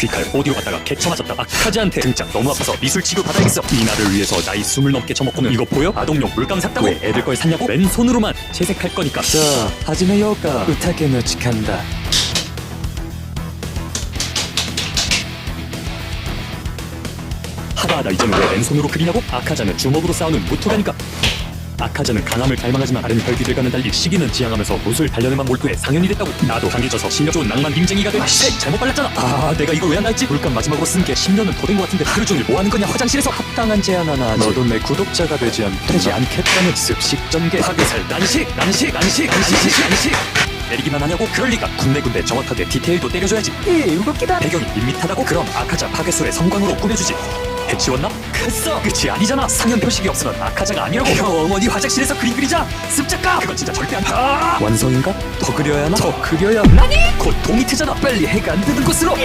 귀칼 오디오 갖다가 개쳐 맞았다 아카즈한테 등짝 너무 아파서 미술 치료 받아야겠어 이날을 위해서 나이 숨을 넘게 처먹고는 이거 보여? 아동용 물감 샀다고 왜 애들 걸 샀냐고? 맨손으로만 채색할 거니까 자, 하지메 요가 우타게 노치칸다. 하다하다 이제는 왜 맨손으로 그리냐고? 아카자는 주먹으로 싸우는 무토가니까 아카자는 강함을 갈망하지만 다른 혈기들과는 달리 시기는 지향하면서 무술 단련에만 몰두해 상연이 됐다고 나도 강해져서 실력 좋은 낭만 빙쟁이가 돼 씨, 잘못 발랐잖아 아 내가 이걸 왜안 했지? 물감 마지막으로 쓴 게 10년은 더 된 것 같은데 하루 종일 뭐 하는 거냐 화장실에서 합당한 제안 하나 하지. 너도 내 구독자가 되지 않, 되지 않겠다는 습식 전개. 파괴살 난식 난식 난식 난식 난식 때리기만 하냐고? 그럴 리가 군데군데 정확하게 디테일도 때려줘야지 이 웃기다. 배경이 밋밋하다고? 그럼 아카자 파괴술의 성광으로 꾸며주지 해치웠나? 했어 끝이 아니잖아 상현 표식이 없으면 아카자가 아니라고 어머니 화장실에서 그림 그리자 습작가 그건 진짜 절대 안 아! 완성인가? 더 그려야 하나? 더 그려야 나니? 곧 동이 트잖아 빨리 해가 안 뜨는 곳으로